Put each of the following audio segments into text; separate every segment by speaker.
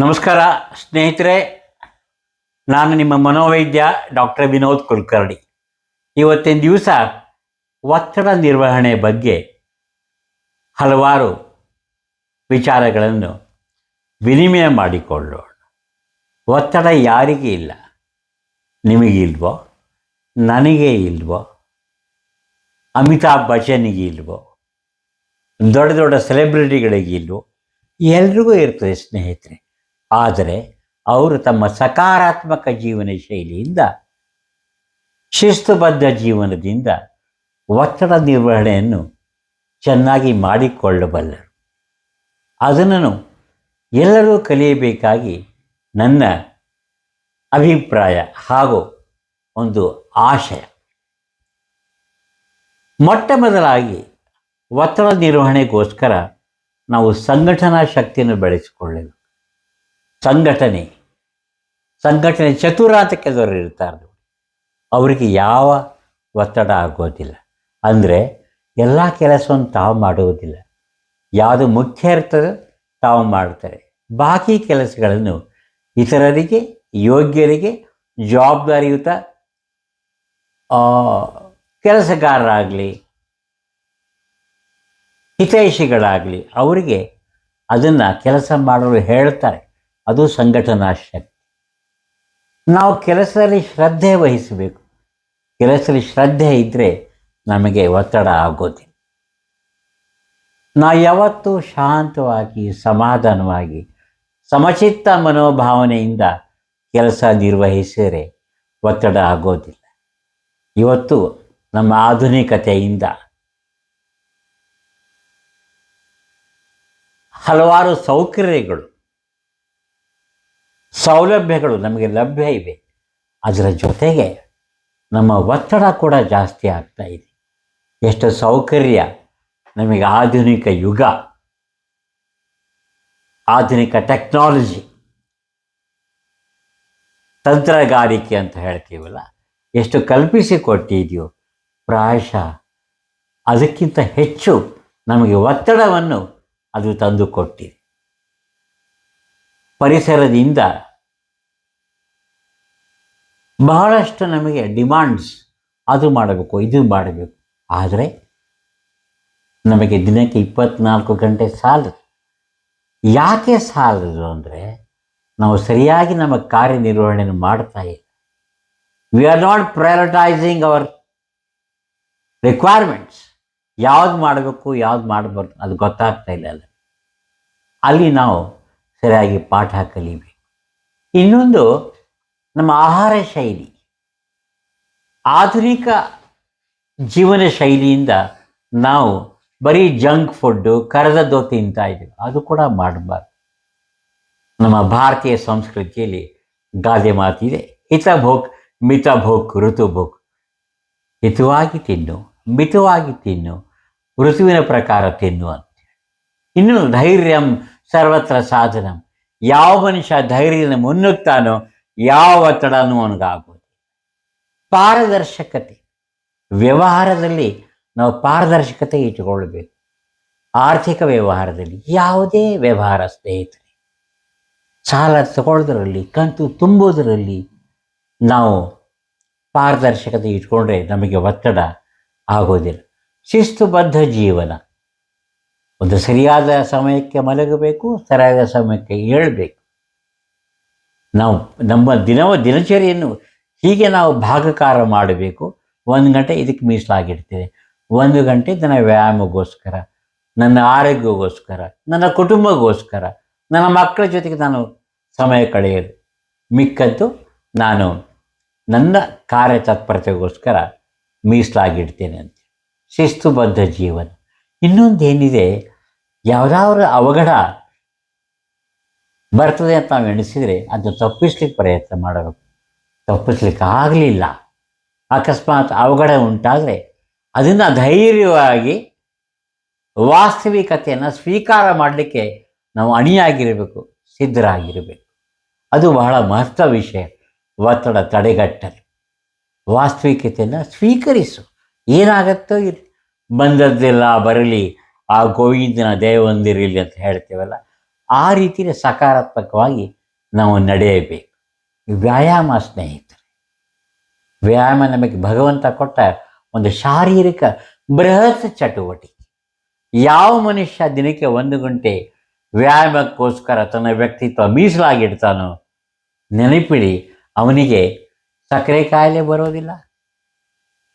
Speaker 1: ನಮಸ್ಕಾರ, ಸ್ನೇಹಿತರೆ. ನಾನು ನಿಮ್ಮ ಮನೋವೈದ್ಯ ಡಾಕ್ಟರ್ ವಿನೋದ್ ಕುಲಕರ್ಣಿ. ಇವತ್ತಿನ ದಿವಸ ಒತ್ತಡ ನಿರ್ವಹಣೆ ಬಗ್ಗೆ ಹಲವಾರು ವಿಚಾರಗಳನ್ನು ವಿನಿಮಯ ಮಾಡಿಕೊಳ್ಳೋಣ. ಒತ್ತಡ ಯಾರಿಗೆ ಇಲ್ಲ? ನಿಮಗಿಲ್ವೋ ನನಗೆ ಇಲ್ವೋ? ಅಮಿತಾಬ್ ಬಚ್ಚನಿಗೆ ಇಲ್ವೋ? ದೊಡ್ಡ ದೊಡ್ಡ ಸೆಲೆಬ್ರಿಟಿಗಳಿಗೆ ಇಲ್ವೋ? ಎಲ್ರಿಗೂ ಇರ್ತದೆ ಸ್ನೇಹಿತರೆ. ಆದರೆ ಅವರು ತಮ್ಮ ಸಕಾರಾತ್ಮಕ ಜೀವನ ಶೈಲಿಯಿಂದ, ಶಿಸ್ತುಬದ್ಧ ಜೀವನದಿಂದ ಒತ್ತಡ ನಿರ್ವಹಣೆಯನ್ನು ಚೆನ್ನಾಗಿ ಮಾಡಿಕೊಳ್ಳಬಲ್ಲರು. ಅದನ್ನು ಎಲ್ಲರೂ ಕಲಿಯಬೇಕಾಗಿ ನನ್ನ ಅಭಿಪ್ರಾಯ ಹಾಗೂ ಒಂದು ಆಶಯ. ಮೊಟ್ಟ ಮೊದಲಾಗಿ ಒತ್ತಡ ನಿರ್ವಹಣೆಗೋಸ್ಕರ ನಾವು ಸಂಘಟನಾ ಶಕ್ತಿಯನ್ನು ಬೆಳೆಸಿಕೊಳ್ಳಬೇಕು. ಸಂಘಟನೆ. ಸಂಘಟನೆ ಚತುರ ಅಂತ ಇರ್ತಾರೆ ಅವರಿಗೆ ಯಾವ ಒತ್ತಡ ಆಗೋದಿಲ್ಲ. ಅಂದರೆ ಎಲ್ಲ ಕೆಲಸವನ್ನು ತಾವು ಮಾಡುವುದಿಲ್ಲ. ಯಾವುದು ಮುಖ್ಯ ಇರ್ತದೋ ತಾವು ಮಾಡ್ತಾರೆ. ಬಾಕಿ ಕೆಲಸಗಳನ್ನು ಇತರರಿಗೆ, ಯೋಗ್ಯರಿಗೆ, ಜವಾಬ್ದಾರಿಯುತ ಕೆಲಸಗಾರರಾಗಲಿ, ಹಿತೈಷಿಗಳಾಗಲಿ, ಅವರಿಗೆ ಅದನ್ನು ಕೆಲಸ ಮಾಡಲು ಹೇಳ್ತಾರೆ. ಅದು ಸಂಘಟನಾ ಶಕ್ತಿ. ನಾವು ಕೆಲಸದಲ್ಲಿ ಶ್ರದ್ಧೆ ವಹಿಸಬೇಕು. ಕೆಲಸದಲ್ಲಿ ಶ್ರದ್ಧೆ ಇದ್ದರೆ ನಮಗೆ ಒತ್ತಡ ಆಗೋದಿಲ್ಲ. ನಾವು ಯಾವತ್ತೂ ಶಾಂತವಾಗಿ, ಸಮಾಧಾನವಾಗಿ, ಸಮಚಿತ್ತ ಮನೋಭಾವನೆಯಿಂದ ಕೆಲಸ ನಿರ್ವಹಿಸಿದರೆ ಒತ್ತಡ ಆಗೋದಿಲ್ಲ. ಇವತ್ತು ನಮ್ಮ ಆಧುನಿಕತೆಯಿಂದ ಹಲವಾರು ಸೌಕರ್ಯಗಳು ಸೌಲಭ್ಯಗಳು ನಮಗೆ ಲಭ್ಯ ಇವೆ. ಅದರ ಜೊತೆಗೆ ನಮ್ಮ ಒತ್ತಡ ಕೂಡ ಜಾಸ್ತಿ ಆಗ್ತಾ ಇದೆ. ಎಷ್ಟು ಸೌಕರ್ಯ ನಮಗೆ ಆಧುನಿಕ ಯುಗ, ಆಧುನಿಕ ಟೆಕ್ನಾಲಜಿ, ತಂತ್ರಗಾರಿಕೆ ಅಂತ ಹೇಳ್ತೀವಲ್ಲ, ಎಷ್ಟು ಕಲ್ಪಿಸಿಕೊಟ್ಟಿದೆಯೋ ಪ್ರಾಯಶಃ ಅದಕ್ಕಿಂತ ಹೆಚ್ಚು ನಮಗೆ ಒತ್ತಡವನ್ನು ಅದು ತಂದುಕೊಟ್ಟಿದೆ. ಪರಿಸರದಿಂದ ಬಹಳಷ್ಟು ನಮಗೆ ಡಿಮಾಂಡ್ಸ್ ಅದು ಮಾಡಬೇಕು, ಇದು ಮಾಡಬೇಕು. ಆದರೆ ನಮಗೆ ದಿನಕ್ಕೆ ಇಪ್ಪತ್ನಾಲ್ಕು ಗಂಟೆ ಸಾಲದು. ಯಾಕೆ ಸಾಲದು ಅಂದರೆ ನಾವು ಸರಿಯಾಗಿ ನಮ್ಮ ಕಾರ್ಯನಿರ್ವಹಣೆಯನ್ನು ಮಾಡ್ತಾ ಇಲ್ಲ. We are not prioritising our requirements ಯಾವ್ದು ಮಾಡಬೇಕು, ಯಾವ್ದು ಮಾಡಬಾರ್ದು, ಅದು ಗೊತ್ತಾಗ್ತಾ ಇಲ್ಲ ಅಲ್ಲ ಅಲ್ಲಿ ನಾವು ಸರಿಯಾಗಿ ಪಾಠ ಕಲಿಬೇಕು. ಇನ್ನೊಂದು ನಮ್ಮ ಆಹಾರ ಶೈಲಿ, ಆಧುನಿಕ ಜೀವನ ಶೈಲಿಯಿಂದ ನಾವು ಬರೀ ಜಂಕ್ ಫುಡ್ಡು ಕರೆದದ್ದು ತಿಂತಾ ಇದ್ದೀವಿ. ಅದು ಕೂಡ ಮಾಡಬಾರ್ದು. ನಮ್ಮ ಭಾರತೀಯ ಸಂಸ್ಕೃತಿಯಲ್ಲಿ ಗಾದೆ ಮಾತಿದೆ ಹಿತ ಭೋಗ್ ಮಿತ ಭೋಗ್ ಋತು ಭೋಗ್ ಹಿತವಾಗಿ ತಿನ್ನು, ಮಿತವಾಗಿ ತಿನ್ನು, ಋತುವಿನ ಪ್ರಕಾರ ತಿನ್ನು ಅಂತ ಇನ್ನು ಧೈರ್ಯಂ ಸರ್ವತ್ರ ಸಾಧನ. ಯಾವ ಮನುಷ್ಯ ಧೈರ್ಯನ ಮುನ್ನುಗ್ತಾನೋ ಯಾವ ಒತ್ತಡನೂ ಅವನಿಗಾಗೋದು ಪಾರದರ್ಶಕತೆ. ವ್ಯವಹಾರದಲ್ಲಿ ನಾವು ಪಾರದರ್ಶಕತೆ ಇಟ್ಟುಕೊಳ್ಳಬೇಕು. ಆರ್ಥಿಕ ವ್ಯವಹಾರದಲ್ಲಿ ಯಾವುದೇ ವ್ಯವಹಾರ ಸ್ನೇಹಿತರೆ, ಸಾಲ ತಗೊಳ್ಳೋದರಲ್ಲಿ, ಕಂತು ತುಂಬುವುದರಲ್ಲಿ ನಾವು ಪಾರದರ್ಶಕತೆ ಇಟ್ಕೊಂಡ್ರೆ ನಮಗೆ ಒತ್ತಡ ಆಗೋದಿಲ್ಲ. ಶಿಸ್ತುಬದ್ಧ ಜೀವನ. ಒಂದು ಸರಿಯಾದ ಸಮಯಕ್ಕೆ ಮಲಗಬೇಕು, ಸರಿಯಾದ ಸಮಯಕ್ಕೆ ಏಳಬೇಕು. ನಾವು ನಮ್ಮ ದಿನವ ದಿನಚರಿಯನ್ನು ಹೀಗೆ ನಾವು ಭಾಗಕಾರ ಮಾಡಬೇಕು. ಒಂದು ಗಂಟೆ ಇದಕ್ಕೆ ಮೀಸಲಾಗಿಡ್ತೇನೆ. ಒಂದು ಗಂಟೆ ನನ್ನ ವ್ಯಾಯಾಮಗೋಸ್ಕರ, ನನ್ನ ಆರೋಗ್ಯಗೋಸ್ಕರ, ನನ್ನ ಕುಟುಂಬಗೋಸ್ಕರ, ನನ್ನ ಮಕ್ಕಳ ಜೊತೆಗೆ ನಾನು ಸಮಯ ಕಳೆಯಲು ಮಿಕ್ಕದ್ದು ನಾನು ನನ್ನ ಕಾರ್ಯತತ್ಪರತೆಗೋಸ್ಕರ ಮೀಸಲಾಗಿಡ್ತೇನೆ ಅಂತ ಶಿಸ್ತುಬದ್ಧ ಜೀವನ. ಇನ್ನೊಂದೇನಿದೆ, ಯಾವುದಾದ್ರು ಅವಘಡ ಬರ್ತದೆ ಅಂತ ನಾವು ಎಣಿಸಿದರೆ ಅದು ತಪ್ಪಿಸ್ಲಿಕ್ಕೆ ಪ್ರಯತ್ನ ಮಾಡಬೇಕು. ತಪ್ಪಿಸ್ಲಿಕ್ಕೆ ಆಗಲಿಲ್ಲ. ಅಕಸ್ಮಾತ್ ಅವಘಡ ಉಂಟಾದರೆ ಅದನ್ನು ಧೈರ್ಯವಾಗಿ ವಾಸ್ತವಿಕತೆಯನ್ನು ಸ್ವೀಕಾರ ಮಾಡಲಿಕ್ಕೆ ನಾವು ಅಣಿಯಾಗಿರಬೇಕು, ಸಿದ್ಧರಾಗಿರಬೇಕು. ಅದು ಬಹಳ ಮಹತ್ವ ವಿಷಯ, ಒತ್ತಡ ತಡೆಗಟ್ಟಲು. ವಾಸ್ತವಿಕತೆಯನ್ನು ಸ್ವೀಕರಿಸು. ಏನಾಗತ್ತೋ ಇರಲಿ ಬಂದದ್ದೆಲ್ಲ ಬರಲಿ, ಆ ಗೋವಿಂದನ ದೇವೊಂದಿರಲಿ ಅಂತ ಹೇಳ್ತೇವಲ್ಲ ಆ ರೀತಿಯ ಸಕಾರಾತ್ಮಕವಾಗಿ ನಾವು ನಡೆಯಬೇಕು. ವ್ಯಾಯಾಮ ಸ್ನೇಹಿತರೆ, ವ್ಯಾಯಾಮ ನಮಗೆ ಭಗವಂತ ಕೊಟ್ಟ ಒಂದು ಶಾರೀರಿಕ ಬೃಹತ್ ಚಟುವಟಿಕೆ. ಯಾವ ಮನುಷ್ಯ ದಿನಕ್ಕೆ ಒಂದು ಗಂಟೆ ವ್ಯಾಯಾಮಕ್ಕೋಸ್ಕರ ತನ್ನ ವ್ಯಕ್ತಿತ್ವ ಮೀಸಲಾಗಿಡ್ತಾನೋ ನೆನಪಿಡಿ, ಅವನಿಗೆ ಸಕ್ಕರೆ ಕಾಯಿಲೆ ಬರೋದಿಲ್ಲ,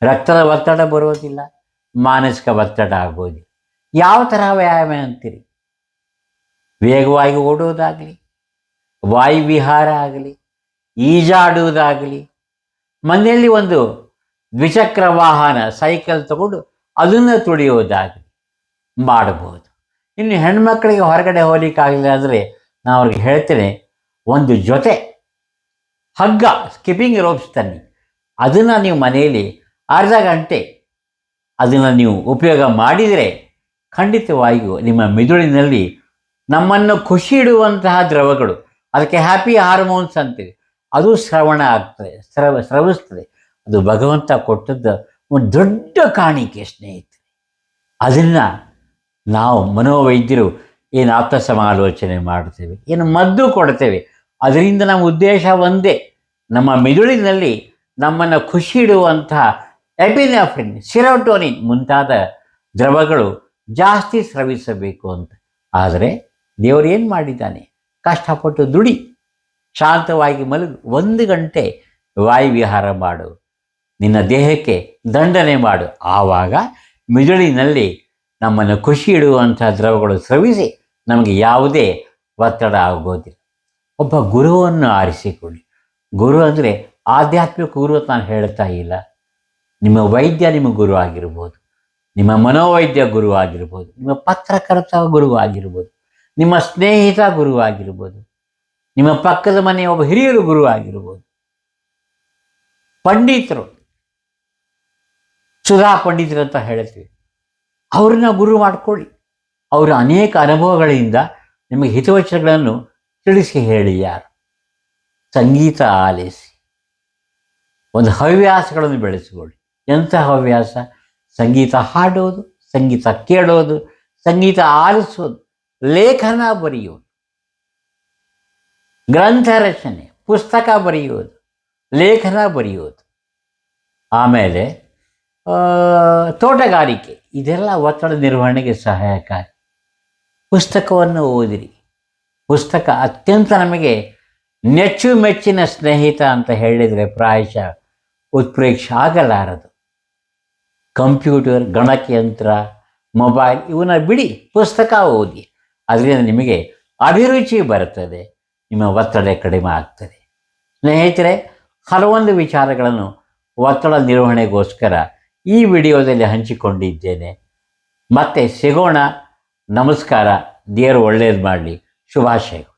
Speaker 1: ರಕ್ತದ ಒತ್ತಡ ಬರೋದಿಲ್ಲ, ಮಾನಸಿಕ ಒತ್ತಡ ಆಗ್ಬೋದಿಲ್ಲ ಯಾವ ಥರ ವ್ಯಾಯಾಮ ಅಂತೀರಿ? ವೇಗವಾಗಿ ಓಡೋದಾಗಲಿ ವಾಯುವಿಹಾರ ಆಗಲಿ, ಈಜಾಡುವುದಾಗಲಿ, ಮನೆಯಲ್ಲಿ ಒಂದು ದ್ವಿಚಕ್ರ ವಾಹನ, ಸೈಕಲ್ ತಗೊಂಡು ಅದನ್ನು ತುಳಿಯೋದಾಗಲಿ ಮಾಡಬಹುದು. ಇನ್ನು ಹೆಣ್ಮಕ್ಳಿಗೆ ಹೊರಗಡೆ ಹೋಗ್ಲಿಕ್ಕಾಗಲಿಲ್ಲ ಅಂದರೆ ನಾನು ಅವ್ರಿಗೆ ಹೇಳ್ತೇನೆ, ಒಂದು ಜೊತೆ ಹಗ್ಗ ಸ್ಕಿಪ್ಪಿಂಗ್ ರೋಪ್ಸ್ ತನ್ನಿ. ಅದನ್ನು ನೀವು ಮನೆಯಲ್ಲಿ ಅರ್ಧ ಗಂಟೆ ಅದನ್ನು ನೀವು ಉಪಯೋಗ ಮಾಡಿದರೆ ಖಂಡಿತವಾಗಿಯೂ ನಿಮ್ಮ ಮಿದುಳಿನಲ್ಲಿ ನಮ್ಮನ್ನು ಖುಷಿ ಇಡುವಂತಹ ದ್ರವಗಳು. ಅದಕ್ಕೆ ಹ್ಯಾಪಿ ಹಾರ್ಮೋನ್ಸ್ ಅಂತೀವಿ ಅದು ಶ್ರವಣ ಆಗ್ತದೆ ಸ್ರವ ಸ್ರವಿಸ್ತದೆ ಅದು ಭಗವಂತ ಕೊಟ್ಟದ್ದು ಒಂದು ದೊಡ್ಡ ಕಾಣಿಕೆ ಸ್ನೇಹಿತರೆ. ಅದನ್ನು ನಾವು ಮನೋವೈದ್ಯರು ಏನು ಆಪ್ತ ಸಮಾಲೋಚನೆ ಮಾಡ್ತೇವೆ, ಏನು ಮದ್ದು ಕೊಡ್ತೇವೆ, ಅದರಿಂದ ನಮ್ಮ ಉದ್ದೇಶ ಒಂದೇ. ನಮ್ಮ ಮೆದುಳಿನಲ್ಲಿ ನಮ್ಮನ್ನು ಖುಷಿ ಇಡುವಂತಹ ಎಪಿನಾಫ್ರಿನ್ ಸಿರೋಟೋನಿನ್ ಮುಂತಾದ ದ್ರವಗಳು ಜಾಸ್ತಿ ಸ್ರವಿಸಬೇಕು ಅಂತ. ಆದರೆ ದೇವರು ಏನು ಮಾಡಿದ್ದಾನೆ? ಕಷ್ಟಪಟ್ಟು ದುಡಿ, ಶಾಂತವಾಗಿ ಮಲಗು. ಒಂದು ಗಂಟೆ ವಾಯುವಿಹಾರ ಮಾಡು. ನಿನ್ನ ದೇಹಕ್ಕೆ ದಂಡನೆ ಮಾಡು. ಆವಾಗ ಮಿದುಳಿನಲ್ಲಿ ನಮ್ಮನ್ನು ಖುಷಿ ಇಡುವಂಥ ದ್ರವಗಳು ಸ್ರವಿಸಿ ನಮಗೆ ಯಾವುದೇ ಒತ್ತಡ ಆಗೋದಿಲ್ಲ. ಒಬ್ಬ ಗುರುವನ್ನು ಆರಿಸಿಕೊಳ್ಳಿ. ಗುರು ಅಂದರೆ ಆಧ್ಯಾತ್ಮಿಕ ಗುರು ನಾನು ಹೇಳ್ತಾ ಇಲ್ಲ. ನಿಮ್ಮ ವೈದ್ಯ ನಿಮ್ಮ ಗುರು ಆಗಿರ್ಬೋದು. ನಿಮ್ಮ ಮನೋವೈದ್ಯ ಗುರು ಆಗಿರ್ಬೋದು. ನಿಮ್ಮ ಪತ್ರಕರ್ತ ಗುರು ಆಗಿರ್ಬೋದು. ನಿಮ್ಮ ಸ್ನೇಹಿತ ಗುರು ಆಗಿರ್ಬೋದು ನಿಮ್ಮ ಪಕ್ಕದ ಮನೆಯ ಒಬ್ಬ ಹಿರಿಯರು ಗುರು ಆಗಿರ್ಬೋದು ಪಂಡಿತರು. ಸುಧಾ ಪಂಡಿತರು ಅಂತ ಹೇಳ್ತೀವಿ. ಅವ್ರನ್ನ ಗುರು ಮಾಡಿಕೊಳ್ಳಿ. ಅವರ ಅನೇಕ ಅನುಭವಗಳಿಂದ ನಿಮಗೆ ಹಿತವಚನಗಳನ್ನು ತಿಳಿಸಿ ಹೇಳಿ ಯಾರು? ಸಂಗೀತ ಆಲಿಸಿ. ಒಂದು ಹವ್ಯಾಸಗಳನ್ನು ಬೆಳೆಸಿಕೊಳ್ಳಿ. ಎಂಥ ಹವ್ಯಾಸ? ಸಂಗೀತ ಹಾಡೋದು, ಸಂಗೀತ ಕೇಳೋದು, ಸಂಗೀತ ಆಲಿಸೋದು. ಲೇಖನ ಬರೆಯೋದು ಗ್ರಂಥ ರಚನೆ, ಪುಸ್ತಕ ಬರೆಯುವುದು, ಲೇಖನ ಬರೆಯೋದು ಆಮೇಲೆ ತೋಟಗಾರಿಕೆ, ಇದೆಲ್ಲ ಒತ್ತಡ ನಿರ್ವಹಣೆಗೆ ಸಹಾಯಕಾರಿ. ಪುಸ್ತಕವನ್ನು ಓದಿರಿ. ಪುಸ್ತಕ ಅತ್ಯಂತ ನಮಗೆ ನೆಚ್ಚು ಮೆಚ್ಚಿನ ಸ್ನೇಹಿತ ಅಂತ ಹೇಳಿದರೆ ಪ್ರಾಯಶಃ ಉತ್ಪ್ರೇಕ್ಷೆ ಆಗಲಾರದು. ಕಂಪ್ಯೂಟರ್, ಗಣಕಯಂತ್ರ, ಮೊಬೈಲ್, ಇವನ್ನ ಬಿಡಿ, ಪುಸ್ತಕ ಓದಿ. ಅದರಿಂದ ನಿಮಗೆ ಅಭಿರುಚಿ ಬರುತ್ತದೆ, ನಿಮ್ಮ ಒತ್ತಡ ಕಡಿಮೆ ಆಗ್ತದೆ. ಸ್ನೇಹಿತರೆ, ಹಲವೊಂದು ವಿಚಾರಗಳನ್ನು ಒತ್ತಡ ನಿರ್ವಹಣೆಗೋಸ್ಕರ ಈ ವಿಡಿಯೋದಲ್ಲಿ ಹಂಚಿಕೊಂಡಿದ್ದೇನೆ. ಮತ್ತೆ ಸಿಗೋಣ. ನಮಸ್ಕಾರ. ದೇವರು ಒಳ್ಳೆಯದು ಮಾಡಲಿ. ಶುಭಾಶಯಗಳು.